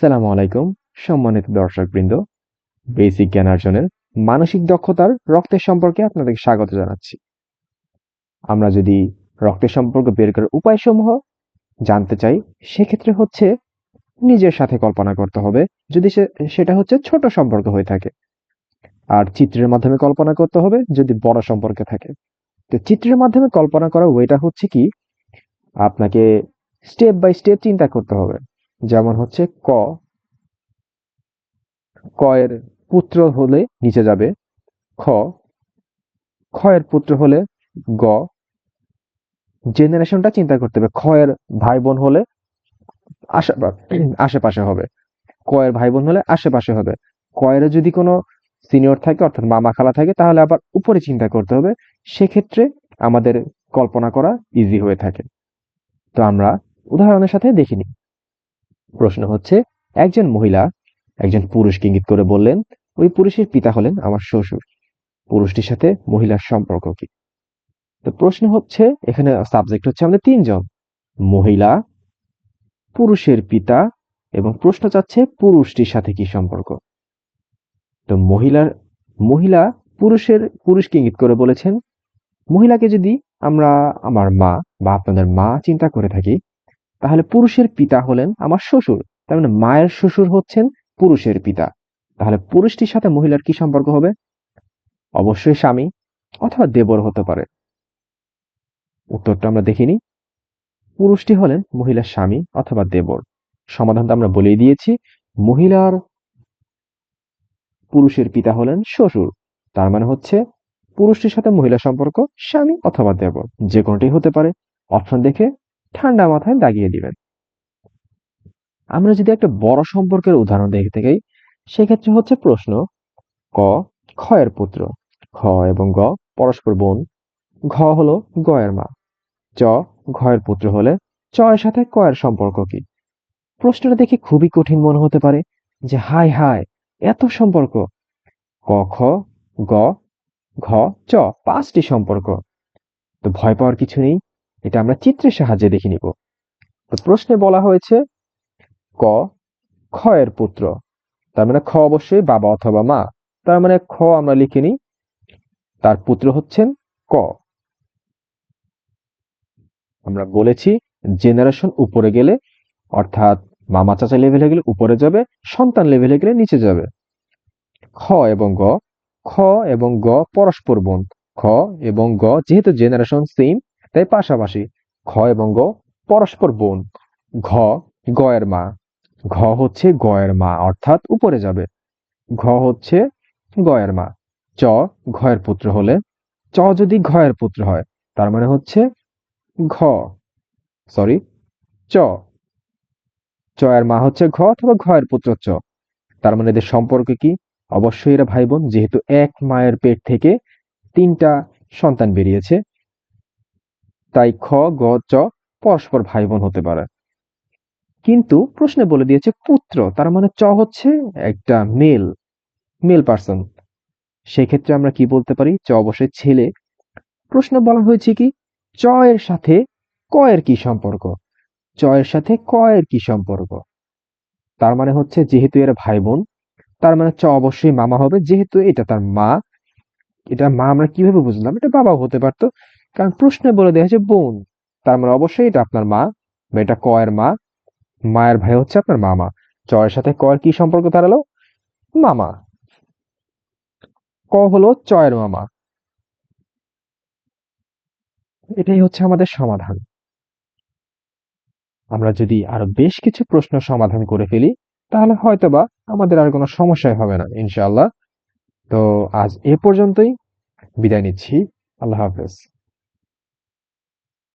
সালামু আলাইকুম, সম্মানিত দর্শকবৃন্দ। বেসিক জ্ঞান অর্জনের মানসিক দক্ষতার রক্তের সম্পর্কে আপনাদেরকে স্বাগত জানাচ্ছি। আমরা যদি রক্তের সম্পর্ক বের করার উপায়সমূহ জানতে চাই, সেক্ষেত্রে হচ্ছে নিজের সাথে কল্পনা করতে হবে। যদি সেটা হচ্ছে ছোট সম্পর্ক হয়ে থাকে। আর চিত্রের মাধ্যমে কল্পনা করতে হবে যদি বড় সম্পর্কে থাকে। তো চিত্রের মাধ্যমে কল্পনা করার ওয়েটা হচ্ছে কি, আপনাকে স্টেপ বাই স্টেপ চিন্তা করতে হবে। যেমন হচ্ছে ক। ক এর পুত্র হলে নিচে যাবে খ। খ এর পুত্র হলে গ। জেনারেশনটা চিন্তা করতে হবে। খ এর ভাই বোন হলে আশেপা- আশেপাশে হবে। ক এর ভাই বোন হলে আশেপাশে হবে। ক এর যদি কোনো সিনিয়র থাকে, অর্থাৎ মামা খালা থাকে, তাহলে আবার উপরে চিন্তা করতে হবে। সেক্ষেত্রে আমাদের কল্পনা করা ইজি হয়ে থাকে। তো আমরা উদাহরণের সাথে দেখিনি প্রশ্ন হচ্ছে, একজন মহিলা একজন পুরুষকে ইঙ্গিত করে বললেন, ওই পুরুষের পিতা হলেন আমার শ্বশুর। পুরুষটির সাথে মহিলার সম্পর্ক কি? তো প্রশ্ন হচ্ছে, এখানে সাবজেক্ট হচ্ছে আমাদের তিনজন। মহিলা, পুরুষের পিতা এবং প্রশ্ন চাচ্ছে পুরুষটির সাথে কি সম্পর্ক? তো মহিলার, মহিলা পুরুষের, পুরুষকে ইঙ্গিত করে বলেছেন, মহিলাকে যদি আমরা, আমার মা বা আপনাদের মা চিন্তা করে থাকি তাহলে পুরুষের পিতা হলেন আমার শ্বশুর। তার মানে মায়ের শ্বশুর হচ্ছেন পুরুষের পিতা। তাহলে পুরুষটির সাথে মহিলার কি সম্পর্ক হবে? অবশ্যই স্বামী অথবা দেবর হতে পারে। উত্তরটা আমরা দেখিনি। পুরুষটি হলেন মহিলার স্বামী অথবা দেবর। সমাধানটা আমরা বলেই দিয়েছি। মহিলার পুরুষের পিতা হলেন শ্বশুর। তার মানে হচ্ছে পুরুষটির সাথে মহিলা সম্পর্ক স্বামী অথবা দেবর। যে কোনোটি হতে পারে। অপশন দেখে ঠান্ডা মাথায় দাগিয়ে দিবেন। আমরা যদি একটা বড় সম্পর্কের উদাহরণ দেখতে যাই, সেক্ষেত্রে হচ্ছে প্রশ্ন, ক, ক্ষয়ের পুত্র। খ এবং গ, পরস্পর বোন। ঘ হলো গয়ের মা। চ ঘয়ের পুত্র হলে চ এর সাথে ক এর সম্পর্ক কি? প্রশ্নটা দেখে খুবই কঠিন মনে হতে পারে যে হাই হাই এত সম্পর্ক। ক, খ, গ, ঘ, চ, পাঁচটি সম্পর্ক। তো ভয় পাওয়ার কিছু নেই। এটা আমরা চিত্রের সাহায্যে দেখে নিব। তো প্রশ্নে বলা হয়েছে, ক খ এর পুত্র। তার মানে খ অবশ্যই বাবা অথবা মা। তার মানে খ আমরা লিখে নিই, তার পুত্র হচ্ছেন ক। আমরা বলেছি জেনারেশন উপরে গেলে, অর্থাৎ মামা চাচা লেভেলে গেলে উপরে যাবে, সন্তান লেভেলে গেলে নিচে যাবে। খ এবং গ, খ এবং গ পরস্পর বোন খ এবং গ যেহেতু জেনারেশন সেম তাই পাশাপাশি খ এবং গ পরস্পর বোন। ঘ গয়ের মা। ঘ হচ্ছে গয়ের মা, অর্থাৎ উপরে যাবে। ঘ হচ্ছে গয়ের মা। চ ঘয়ের পুত্র হলে। চ যদি ঘয়ের পুত্র হয়, তার মানে হচ্ছে ঘ। সরি চ। চ এর মা হচ্ছে ঘ অথবা ঘয়ের পুত্র চ। তার মানে এদের সম্পর্কে কি? অবশ্যই এরা ভাই বোন যেহেতু এক মায়ের পেট থেকে তিনটা সন্তান বেরিয়েছে। তাই খ, গ, চ পরস্পর ভাই বোন হতে পারে। কিন্তু প্রশ্নে বলে দিয়েছে পুত্র, তার মানে চ হচ্ছে একটা মেল মেল পার্সন সেক্ষেত্রে আমরা কি বলতে পারি? চ অবশ্যই ছেলে। প্রশ্ন বলা হয়েছে কি, চ এর সাথে ক এর কি সম্পর্ক? চ এর সাথে ক এর কি সম্পর্ক? তার মানে হচ্ছে যেহেতু এরা ভাই বোন তার মানে চ অবশ্যই মামা হবে। যেহেতু এটা তার মা, এটা মা আমরা কীভাবে বুঝলাম? এটা বাবাও হতে পারতো। কারণ প্রশ্নে বলে দেওয়া হয়েছে বোন। তার মানে অবশ্যই এটা আপনার মা। বা এটা ক এর মা। মায়ের ভাই হচ্ছে আপনার মামা। চ এর সাথে ক এর কি সম্পর্ক দাঁড়াল? মামা। ক হলো চয়ের মামা। এটাই হচ্ছে আমাদের সমাধান। আমরা যদি আরও বেশ কিছু প্রশ্ন সমাধান করে ফেলি, তাহলে হয়তোবা আমাদের আর কোনো সমস্যাই হবে না, ইনশাআল্লাহ। তো আজ এ পর্যন্তই। বিদায় নিচ্ছি। আল্লাহ হাফেজ।